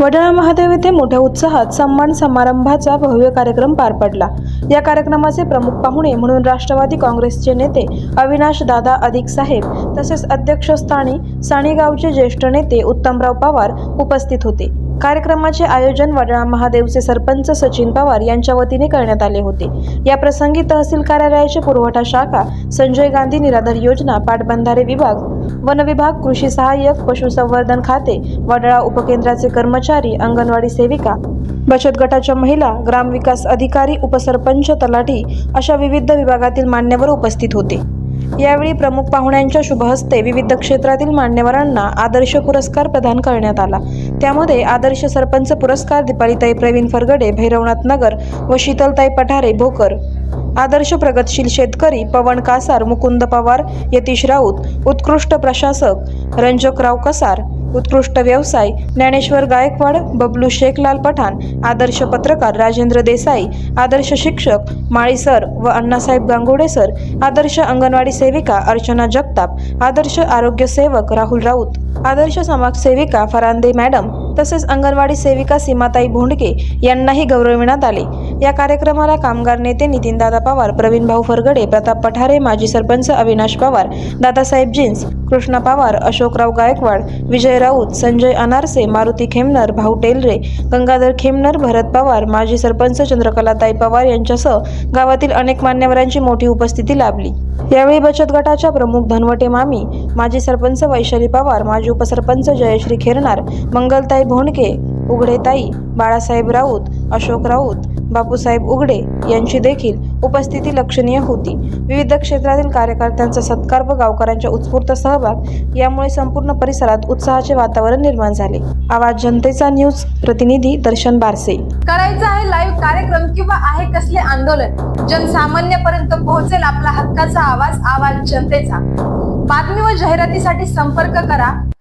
वडाळा महादेव येथे मोठ्या उत्साहात सन्मान समारंभाचा भव्य कार्यक्रम पार पडला. या कार्यक्रमाचे प्रमुख पाहुणे म्हणून राष्ट्रवादी काँग्रेसचे नेते अविनाश दादा अधिक साहेब तसेच अध्यक्षस्थानी साणेगावचे ज्येष्ठ नेते उत्तमराव पवार उपस्थित होते. कार्यक्रमाचे आयोजन वडाळा महादेवचे सरपंच सचिन पवार यांच्या वतीने करण्यात आले होते. या प्रसंगी तहसील कार्यालयाचे पुरवठा शाखा संजय गांधी निराधार योजना पाटबंधारे विभाग वन विभाग कृषी सहाय्यक पशुसंवर्धन खाते वडाळा उपकेंद्राचे कर्मचारी अंगणवाडी सेविका बचत गटाच्या महिला ग्रामविकास अधिकारी उपसरपंच तलाठी अशा विविध विभागातील मान्यवर उपस्थित होते. यावेळी प्रमुख पाहुण्यांच्या शुभहस्ते विविध क्षेत्रातील मान्यवरांना आदर्श पुरस्कार प्रदान करण्यात आला. त्यामध्ये आदर्श सरपंच पुरस्कार दीपालीताई प्रवीण फरगडे भैरवनाथ नगर व शीतलताई पठारे भोकर. आदर्श प्रगतशील शेतकरी पवन कासार मुकुंद पवार यतीश राऊत उत्कृष्ट प्रशासक रंजकराव कसार उत्कृष्ट व्यवसाय ज्ञानेश्वर गायकवाड बबलू शेखलाल पठाण आदर्श पत्रकार राजेंद्र देसाई आदर्श शिक्षक माळी सर व अण्णासाहेब गांगुडे सर आदर्श अंगणवाडी सेविका अर्चना जगताप आदर्श आरोग्य सेवक राहुल राऊत. आदर्श समाजसेविका फरांदे मॅडम तसेच अंगणवाडी सेविका सीमाताई भोंडके यांनाही गौरविण्यात आले. या कार्यक्रमाला कामगार नेते नितीनदादा पवार प्रवीण भाऊ फरगडे प्रताप पठारे माजी सरपंच अविनाश पवार दादासाहेब जिन्स कृष्णा पवार अशोकराव गायकवाड विजय राऊत संजय अनारसे मारुती खेमनर भाऊ टेलरे गंगाधर खेमनर भरत पवार माजी सरपंच चंद्रकलाताई पवार यांच्यासह गावातील अनेक मान्यवरांची मोठी उपस्थिती लाभली. यावेळी बचत गटाच्या प्रमुख धनवटे मामी माजी सरपंच वैशाली पवार माजी उपसरपंच जयश्री खेरनार मंगलताई भोंडके उघडेताई बाळासाहेब राऊत अशोक राऊत बापूसाहेब उघडे यांची देखील उपस्थिती लक्षणीय होती. विविध क्षेत्रातील कार्यकर्त्यांचा सत्कार व गावकऱ्यांच्या उत्स्फूर्त सहभाग यामुळे संपूर्ण परिसरात उत्साहाचे वातावरण निर्माण झाले. आवाज जनतेचा न्यूज प्रतिनिधी दर्शन बारसे. करायचं आहे लाईव्ह कार्यक्रम किंवा आहे कसले आंदोलन? जनसामान्यपर्यंत पोहोचेल आपला हक्काचा आवाज आवाज जनतेचा. बातमी व जाहिरातीसाठी संपर्क करा.